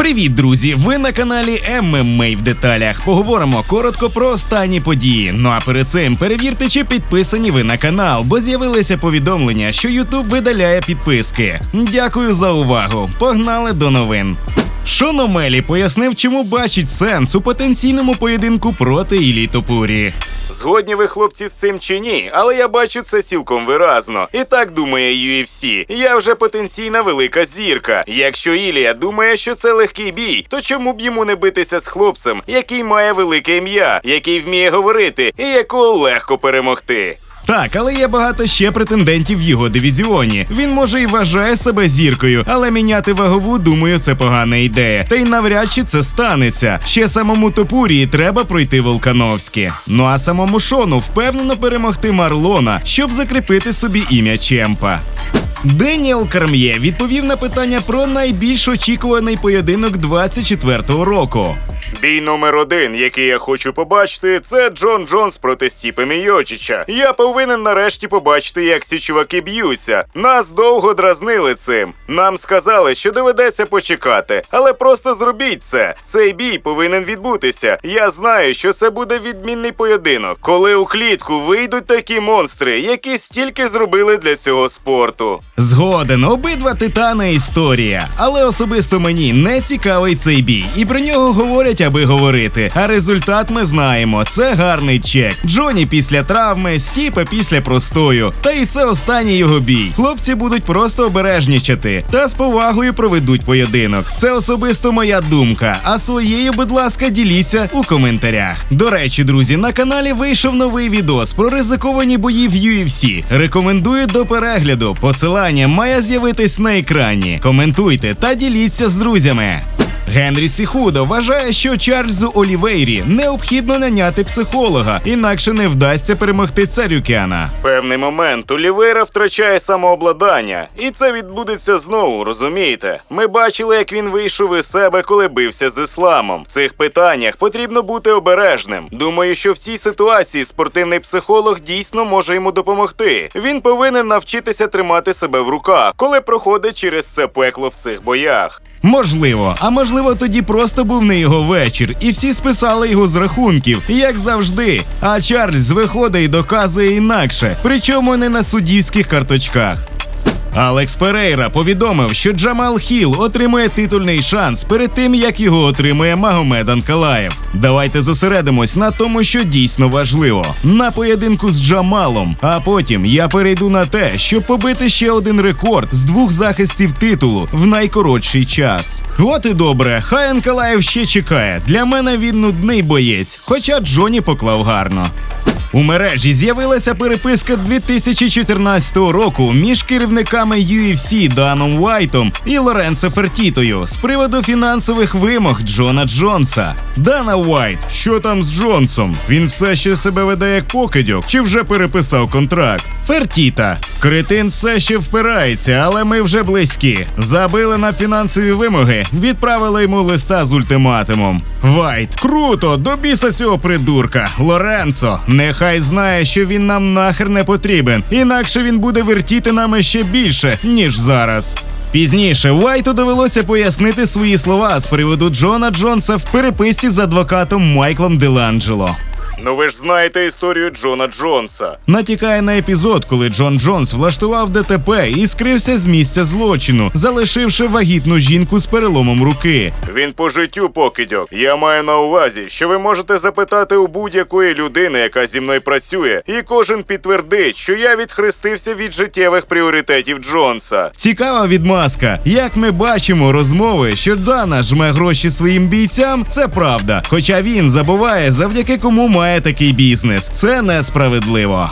Привіт, друзі! Ви на каналі ММА в деталях. Поговоримо коротко про останні події. Ну а перед цим перевірте, чи підписані ви на канал, бо з'явилися повідомлення, що YouTube видаляє підписки. Дякую за увагу. Погнали до новин. Шон Омелі пояснив, чому бачить сенс у потенційному поєдинку проти Іллі Топурі. Згодні ви, хлопці, з цим чи ні, але я бачу це цілком виразно. І так думає UFC. Я вже потенційна велика зірка. Якщо Ілія думає, що це легкий бій, то чому б йому не битися з хлопцем, який має велике ім'я, який вміє говорити і якого легко перемогти? Так, але є багато ще претендентів в його дивізіоні. Він може і вважає себе зіркою, але міняти вагову, думаю, це погана ідея. Та й навряд чи це станеться. Ще самому Топурії треба пройти Волкановське. Ну а самому Шону впевнено перемогти Марлона, щоб закріпити собі ім'я Чемпа. Деніел Карм'є відповів на питання про найбільш очікуваний поєдинок 24-го року. Бій номер один, який я хочу побачити, це Джон Джонс проти Стіпа Мійочича. Я повинен нарешті побачити, як ці чуваки б'ються. Нас довго дразнили цим. Нам сказали, що доведеться почекати, але просто зробіть це. Цей бій повинен відбутися. Я знаю, що це буде відмінний поєдинок, коли у клітку вийдуть такі монстри, які стільки зробили для цього спорту. Згоден, обидва титани історія. Але особисто мені не цікавий цей бій, і про нього говорять, аби говорити. А результат ми знаємо. Це гарний чек. Джоні після травми, Стіпа після простою. Та і це останній його бій. Хлопці будуть просто обережнічати та з повагою проведуть поєдинок. Це особисто моя думка. А своєю, будь ласка, діліться у коментарях. До речі, друзі, на каналі вийшов новий відос про ризиковані бої в UFC. Рекомендую до перегляду. Посилання має з'явитись на екрані. Коментуйте та діліться з друзями. Генрі Сіхудо вважає, що Чарльзу Олівейрі необхідно наняти психолога, інакше не вдасться перемогти царюкяна. Певний момент Олівейра втрачає самообладання, і це відбудеться знову, розумієте? Ми бачили, як він вийшов із себе, коли бився з ісламом. В цих питаннях потрібно бути обережним. Думаю, що в цій ситуації спортивний психолог дійсно може йому допомогти. Він повинен навчитися тримати себе в руках, коли проходить через це пекло в цих боях. Можливо, а можливо, тоді просто був не його вечір, і всі списали його з рахунків, як завжди. А Чарльз виходить і доказує інакше, причому не на суддівських карточках. Алекс Перейра повідомив, що Джамал Хіл отримує титульний шанс перед тим, як його отримує Магомед Анкалаєв. Давайте зосередимось на тому, що дійсно важливо на поєдинку з Джамалом. А потім я перейду на те, щоб побити ще один рекорд з двох захистів титулу в найкоротший час. От і добре, хай Анкалаєв ще чекає. Для мене він нудний боєць, хоча Джоні поклав гарно. У мережі з'явилася переписка 2014 року між керівниками UFC Даном Уайтом і Лоренцо Фертітою з приводу фінансових вимог Джона Джонса. Дана Уайт, що там з Джонсом? Він все ще себе веде як покидьок чи вже переписав контракт? Фертіта. Критин все ще впирається, але ми вже близькі. Забили на фінансові вимоги, відправили йому листа з ультиматумом. Вайт, круто, до біса цього придурка. Лоренцо, нехай знає, що він нам нахер не потрібен, інакше він буде вертіти нами ще більше, ніж зараз. Пізніше Вайту довелося пояснити свої слова з приводу Джона Джонса в переписці з адвокатом Майклом Деланджело. Ну ви ж знаєте історію Джона Джонса. Натякає на епізод, коли Джон Джонс влаштував ДТП і скрився з місця злочину, залишивши вагітну жінку з переломом руки. Він по життю покидьок. Я маю на увазі, що ви можете запитати у будь-якої людини, яка зі мною працює, і кожен підтвердить, що я відхрестився від життєвих пріоритетів Джонса. Цікава відмазка. Як ми бачимо, розмови, що Дана жме гроші своїм бійцям, це правда. Хоча він забуває, завдяки кому має такий бізнес. Це несправедливо.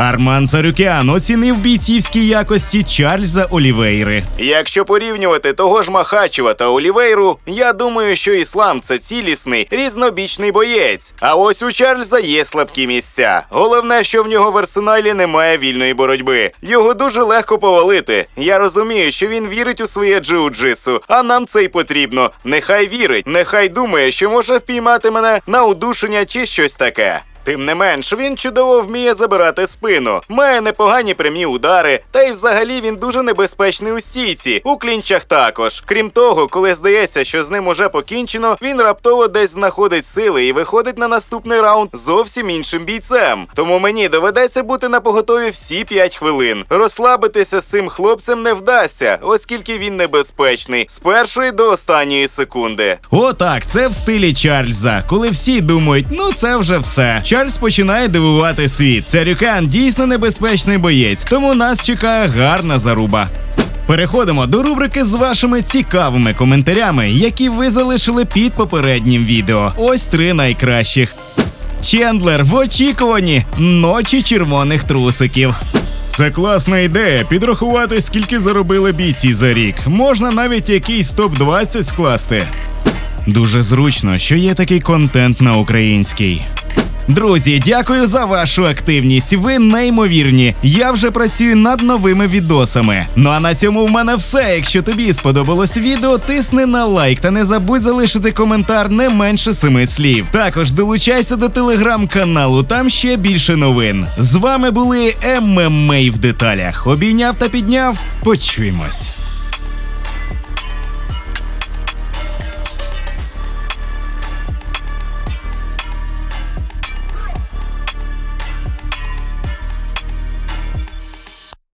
Арман Царюкян оцінив бійцівські якості Чарльза Олівейри. Якщо порівнювати того ж Махачева та Олівейру, я думаю, що іслам це цілісний, різнобічний боєць. А ось у Чарльза є слабкі місця. Головне, що в нього в арсеналі немає вільної боротьби. Його дуже легко повалити. Я розумію, що він вірить у своє джиу-джитсу, а нам це й потрібно. Нехай вірить, нехай думає, що може впіймати мене на удушення чи щось таке. Тим не менш, він чудово вміє забирати спину, має непогані прямі удари, та й взагалі він дуже небезпечний у стійці, у клінчах також. Крім того, коли здається, що з ним уже покінчено, він раптово десь знаходить сили і виходить на наступний раунд зовсім іншим бійцем. Тому мені доведеться бути на поготові всі 5 хвилин. Розслабитися з цим хлопцем не вдасться, оскільки він небезпечний з першої до останньої секунди. Отак, це в стилі Чарльза, коли всі думають, ну це вже все. Чарльз починає дивувати світ. Царюкан дійсно небезпечний боєць, тому нас чекає гарна заруба. Переходимо до рубрики з вашими цікавими коментарями, які ви залишили під попереднім відео. Ось три найкращих. Чендлер в очікуванні ночі червоних трусиків. Це класна ідея підрахувати, скільки заробили бійці за рік. Можна навіть якийсь топ-20 скласти. Дуже зручно, що є такий контент на українській. Друзі, дякую за вашу активність. Ви неймовірні. Я вже працюю над новими відосами. Ну а на цьому в мене все. Якщо тобі сподобалось відео, тисни на лайк та не забудь залишити коментар не менше семи слів. Також долучайся до телеграм-каналу, там ще більше новин. З вами були ММА в деталях. Обійняв та підняв. Почуємось.